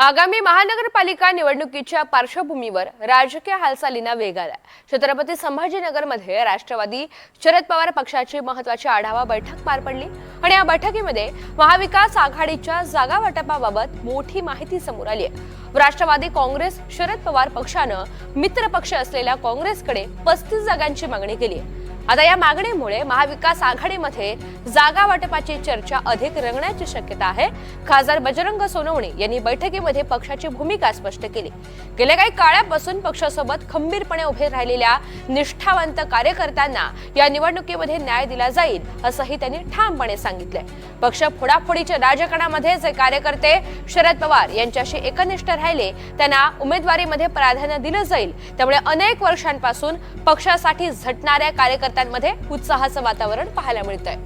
आगामी महानगरपालिका निवडणुकीच्या पार्श्वभूमीवर राजकीय हालचालींना वेग आला छत्रपती संभाजीनगरमध्ये राष्ट्रवादी शरद पवार पक्षाची महत्वाची आढावा बैठक पार पडली आणि या बैठकीमध्ये महाविकास आघाडीच्या जागा वाटपाबाबत मोठी माहिती समोर आली आहे. राष्ट्रवादी काँग्रेस शरद पवार पक्षानं मित्र पक्ष असलेल्या काँग्रेसकडे पस्तीस जागांची मागणी केली आहे. आता या मागणीमुळे महाविकास आघाडीमध्ये जागा वाटपाची चर्चा अधिक रंगण्याची शक्यता आहे. खासदार बजरंग सोनवणे यांनी बैठकीमध्ये पक्षाची भूमिका स्पष्ट केली. गेल्या काही काळापासून पक्षासोबत खंबीरपणे उभे राहिलेल्या निष्ठावंत कार्यकर्त्यांना या निवडणुकीमध्ये न्याय दिला जाईल असंही त्यांनी ठामपणे सांगितलंय. पक्ष फोडाफोडीच्या राजकारणामध्ये जे कार्यकर्ते शरद पवार यांच्याशी एकनिष्ठ राहिले त्यांना उमेदवारीमध्ये प्राधान्य दिलं जाईल. त्यामुळे अनेक वर्षांपासून पक्षासाठी झटणाऱ्या कार्यकर्त्यांमध्ये उत्साहाचं वातावरण पाहायला मिळतंय.